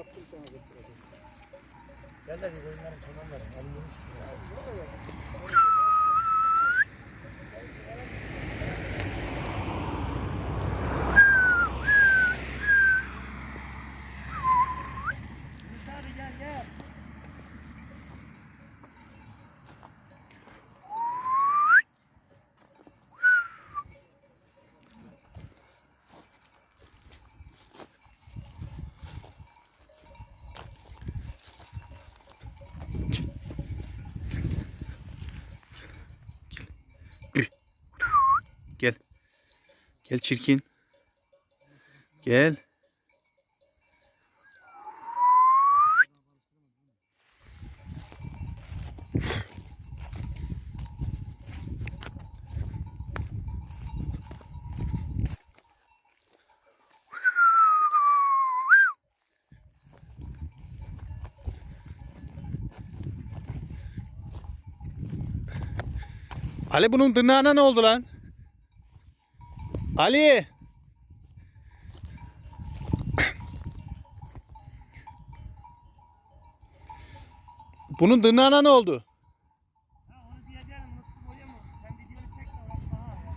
attım sana götüreceğim. Gel de bir oyunlarım tamamlarım. Alayım. Hadi Gel çirkin. Gel. Ali bunun tırnağına ne oldu lan? Ali! Bunun tırnağına ne oldu? Ha onu diyeceğim unuttum oraya mı? Sen videonu çek de orası daha ya.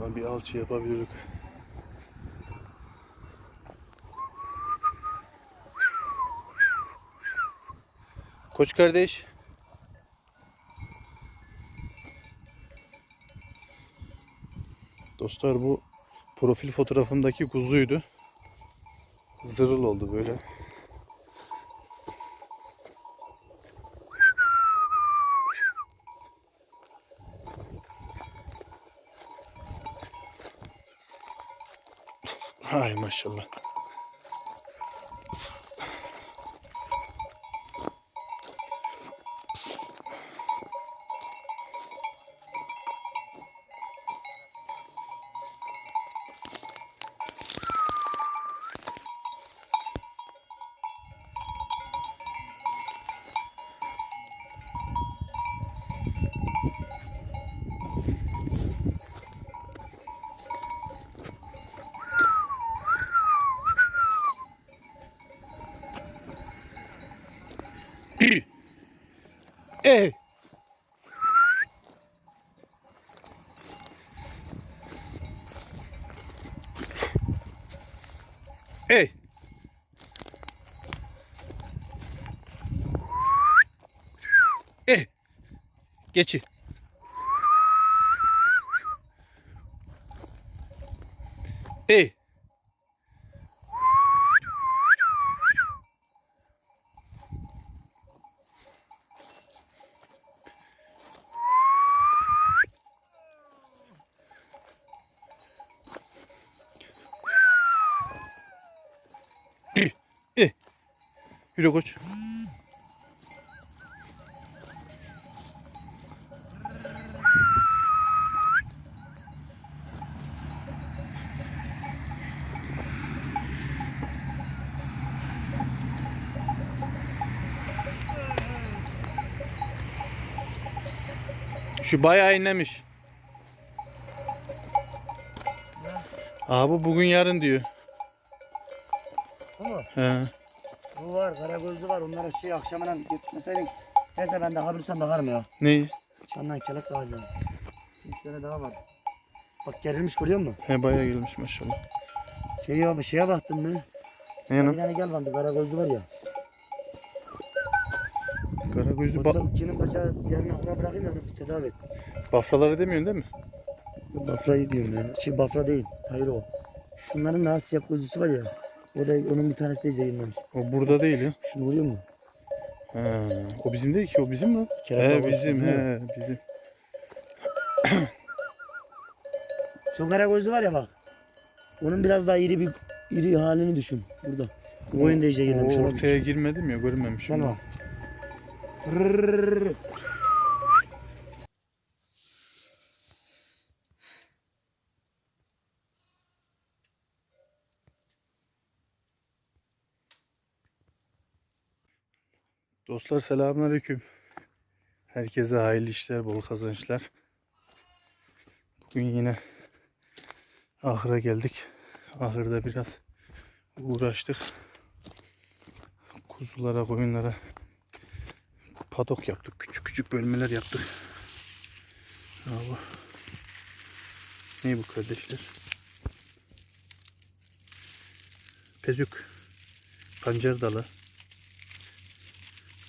Ulan bir alçı yapabilirdik. Koç kardeş. Dostlar bu profil fotoğrafımdaki kuzuydu. Zırıl oldu böyle. Hay maşallah. Ey! Ey! Ey! Geçi. Ey! Ey! Yürü koç. Şu bayağı inlemiş. Abi bugün yarın diyor. He. Bu var, karagözlü var. Onları şey akşamına gitmeseydin. Neyse ben daha bilsem bakarım ya. Neyi? Çandan kelek alacağım. Bir tane daha var. Bak gerilmiş görüyor musun? He bayağı gelmiş maşallah. Şey ya, şeye baktın mı? Ne Bir yanım? tane gel bandı, karagözlü var ya. Kara gözlü ba Fotoğrafçının bacağı yerine ona bırakayım da bir tedavi et. bafraları demiyorsun değil mi? Bafra'yı diyorum ya. Şey Bafra değil. Hayır o. Şunların daha siyah gözlüsü var ya. O da onun bir tanesi de yayınlamış. O burada değil ya. Şunu vuruyor mu? He. O bizim değil ki o bizim mi? Kerata He o bizim he bizim. Şu karagözlü var ya bak. Onun biraz daha iri bir iri halini düşün. Burada. Bu oyun da iyice O yayınlamış. olabilir. ortaya girmedim ya görmemişim. Bak. Rrrr. Dostlar selamünaleyküm. Herkese hayırlı işler, bol kazançlar. Bugün yine ahıra geldik. Ahırda biraz uğraştık. Kuzulara, koyunlara padok yaptık. Küçük küçük bölmeler yaptık. Ya bu. Ne bu kardeşler? Pezük. Pancar dalı.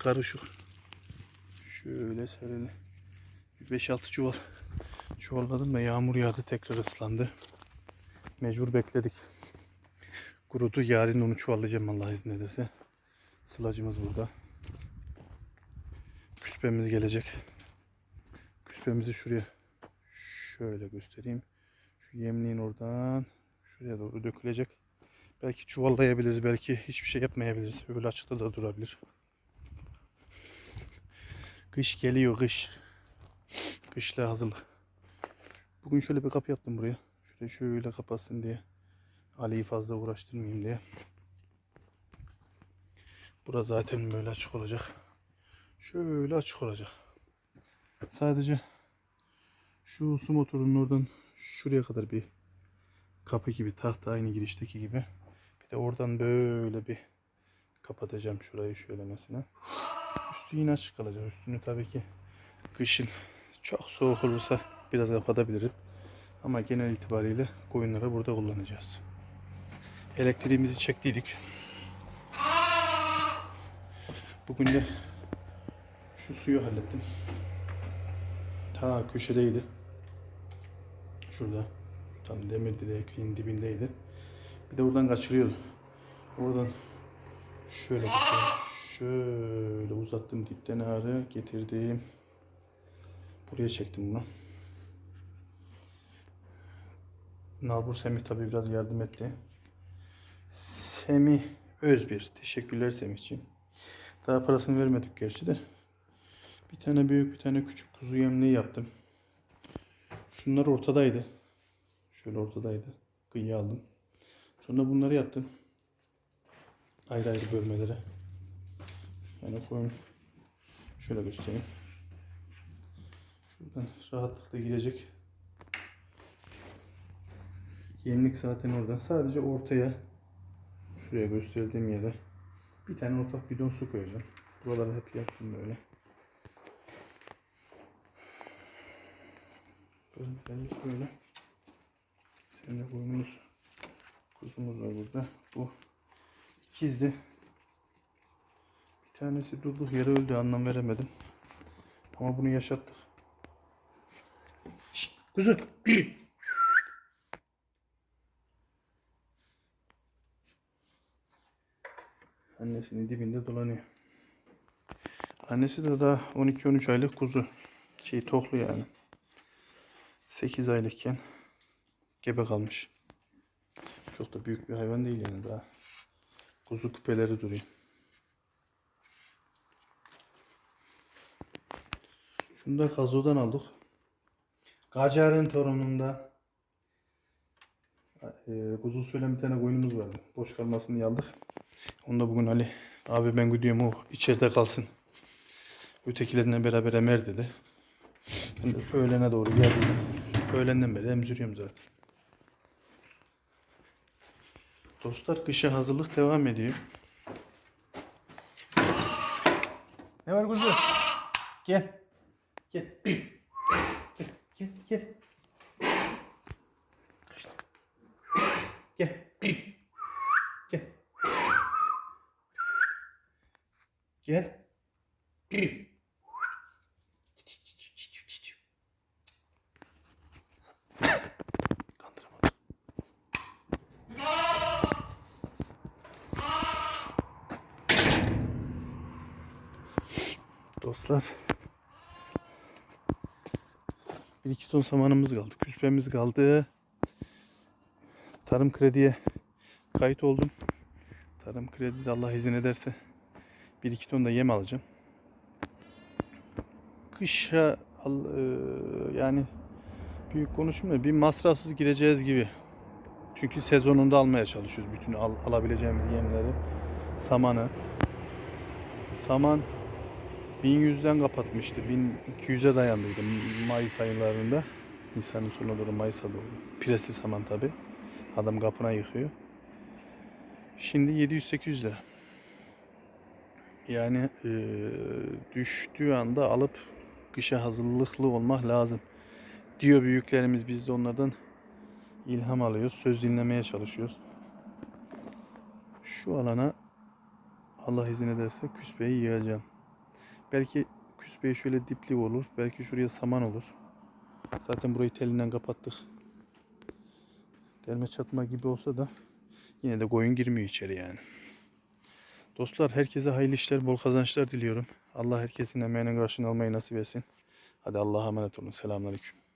Karışık. Şöyle serili. 5-6 çuval çuvalladım da yağmur yağdı tekrar ıslandı. Mecbur bekledik. Kurudu. Yarın onu çuvallayacağım Allah izin ederse. Sılacımız burada. Küspemiz gelecek. Küspemizi şuraya şöyle göstereyim. Şu yemliğin oradan şuraya doğru dökülecek. Belki çuvallayabiliriz. Belki hiçbir şey yapmayabiliriz. Öyle açıkta da durabilir. Kış geliyor kış. Kışla hazırlık. Bugün şöyle bir kapı yaptım buraya. Şöyle şöyle kapatsın diye. Ali'yi fazla uğraştırmayayım diye. Bura zaten böyle açık olacak. Şöyle açık olacak. Sadece şu su motorunun oradan şuraya kadar bir kapı gibi tahta aynı girişteki gibi. Bir de oradan böyle bir kapatacağım şurayı şöyle mesela. Üstü yine açık kalacak. Üstünü tabii ki kışın çok soğuk olursa biraz kapatabilirim. Ama genel itibariyle koyunları burada kullanacağız. Elektriğimizi çektiydik. Bugün de şu suyu hallettim. Ta köşedeydi. Şurada. Tam demir direkliğin dibindeydi. Bir de oradan kaçırıyordu. Oradan şöyle kaçırıyorum. Şöyle uzattım dipten ağrı getirdim. Buraya çektim bunu. Nalbur Semih tabi biraz yardım etti. Semih Özbir. Teşekkürler Semihciğim. Daha parasını vermedik gerçi de. Bir tane büyük bir tane küçük kuzu yemliği yaptım. Şunlar ortadaydı. Şöyle ortadaydı. Kıyıya aldım. Sonra bunları yaptım. Ayrı ayrı bölmelere. Yani koyun. Şöyle göstereyim. Şuradan rahatlıkla girecek. Yemlik zaten orada. Sadece ortaya şuraya gösterdiğim yere bir tane ortak bidon su koyacağım. Buraları hep yaptım böyle. Bölmelerimiz böyle. Seninle koyunumuz kuzumuz var burada. Bu ikizdi. Bir tanesi durduk yere öldü anlam veremedim. Ama bunu yaşattık. Şşt, kuzu. Annesinin dibinde dolanıyor. Annesi de daha 12-13 aylık kuzu. Şey toklu yani. 8 aylıkken gebe kalmış. Çok da büyük bir hayvan değil yani daha. Kuzu küpeleri duruyor. Şunu da kazodan aldık. Kacar'ın torununda e, kuzu söylen bir tane koyunumuz vardı. Boş kalmasın diye aldık. Onu da bugün Ali abi ben gidiyorum o içeride kalsın. Ötekilerine beraber emer dedi. Ben de öğlene doğru geldim. Öğlenden beri emziriyorum zaten. Dostlar kışa hazırlık devam ediyor. Ne var kuzu? Gel. Gel. Gel. Gel. Gel. Kaçtı. Gel. Gel. Gel. Kandıramadım. Dostlar. Bir iki ton samanımız kaldı. Küspemiz kaldı. Tarım krediye kayıt oldum. Tarım kredide Allah izin ederse bir iki ton da yem alacağım. Kışa e, yani büyük konuşmayayım da bir masrafsız gireceğiz gibi. Çünkü sezonunda almaya çalışıyoruz bütün al, alabileceğimiz yemleri. Samanı. Saman 1100'den kapatmıştı. 1200'e dayandıydı Mayıs aylarında. Nisan'ın sonuna doğru Mayıs'a doğru. Piresi saman tabi. Adam kapına yıkıyor. Şimdi 700-800 lira. Yani eee, düştüğü anda alıp kışa hazırlıklı olmak lazım. Diyor büyüklerimiz biz de onlardan ilham alıyoruz. Söz dinlemeye çalışıyoruz. Şu alana Allah izin ederse küspeyi yığacağım. Belki küspeyi şöyle dipli olur. Belki şuraya saman olur. Zaten burayı telinden kapattık. Delme çatma gibi olsa da yine de koyun girmiyor içeri yani. Dostlar herkese hayırlı işler, bol kazançlar diliyorum. Allah herkesin emeğinin karşılığını almayı nasip etsin. Hadi Allah'a emanet olun. Selamünaleyküm.